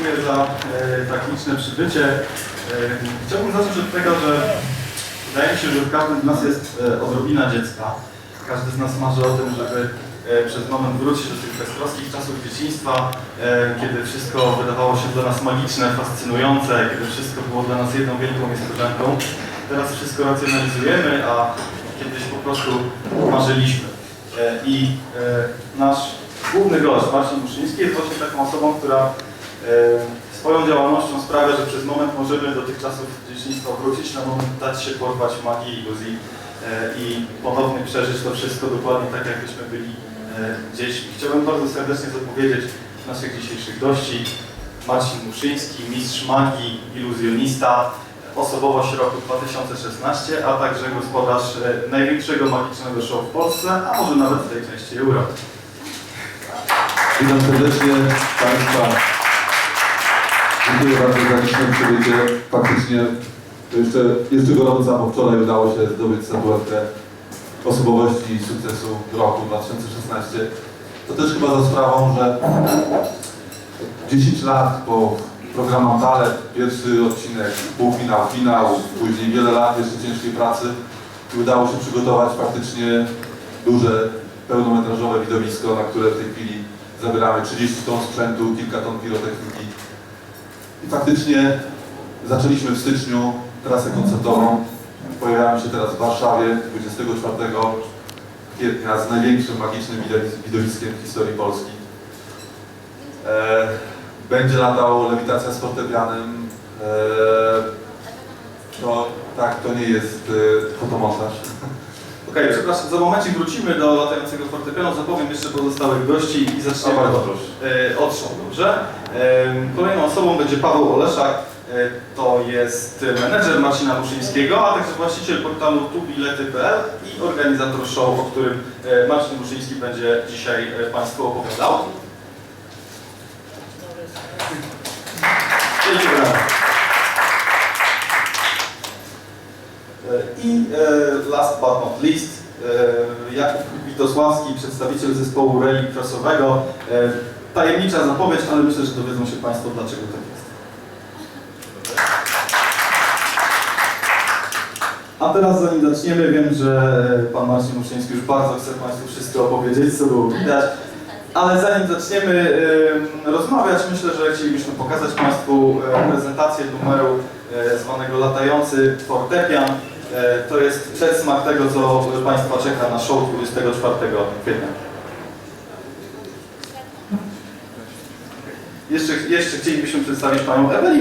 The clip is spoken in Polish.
dziękuję za e, tak liczne przybycie. E, chciałbym zacząć od tego, że wydaje mi się, że w każdym z nas jest e, odrobina dziecka. Każdy z nas marzy o tym, żeby e, przez moment wrócić do tych beztroskich czasów dzieciństwa, e, kiedy wszystko wydawało się dla nas magiczne, fascynujące, kiedy wszystko było dla nas jedną wielką niespodzianką. Teraz wszystko racjonalizujemy, a kiedyś po prostu marzyliśmy. E, I e, nasz główny gość, Marcin Muszyński, jest właśnie taką osobą, która e, swoją działalnością sprawia, że przez moment możemy do tych czasów dzieciństwa wrócić, na moment dać się porwać magii iluzji e, i ponownie przeżyć to wszystko dokładnie tak, jakbyśmy byli e, dziećmi. Chciałbym bardzo serdecznie zapowiedzieć naszych dzisiejszych gości. Marcin Muszyński, mistrz magii, iluzjonista, osobowość roku 2016, a także gospodarz e, największego magicznego show w Polsce, a może nawet w tej części Europy. Witam serdecznie Państwa. Dziękuję bardzo za liczne przybycie. Faktycznie to jeszcze, gorąca, bo wczoraj udało się zdobyć statuetkę osobowości i sukcesu roku 2016. To też chyba za sprawą, że 10 lat po programie Balet, pierwszy odcinek, półfinał, finał, później wiele lat jeszcze ciężkiej pracy i udało się przygotować faktycznie duże, pełnometrażowe widowisko, na które w tej chwili zabieramy 30 ton sprzętu, kilka ton pirotechniki. I faktycznie zaczęliśmy w styczniu trasę koncertową. Pojawiamy się teraz w Warszawie 24 kwietnia z największym magicznym widowi- widowiskiem w historii Polski. E, będzie latał lewitacja z fortepianem. E, to, tak, to nie jest e, fotomontaż. Okej, przepraszam, za momencik wrócimy do latającego fortepianu, zapowiem jeszcze pozostałych gości i zaczniemy od, od show, dobrze? Kolejną osobą będzie Paweł Oleszak, e, to jest menedżer Marcina Muszyńskiego, a także właściciel portalu tubilety.pl i organizator show, o którym e, Marcin Muszyński będzie dzisiaj e, Państwu opowiadał. I last but not least, Jakub Witosławski, przedstawiciel zespołu Relic Crossowego. E, tajemnicza zapowiedź, ale myślę, że dowiedzą się Państwo, dlaczego tak jest. A teraz zanim zaczniemy, wiem, że Pan Marcin Muszyński już bardzo chce Państwu wszystko opowiedzieć, co było widać. Ale zanim zaczniemy em, rozmawiać, myślę, że chcielibyśmy pokazać Państwu e, prezentację numeru e, zwanego Latający Fortepian. E, To jest przedsmak tego, co Państwa czeka na show 24 kwietnia. Jeszcze, jeszcze chcielibyśmy przedstawić Panią Ewelinę.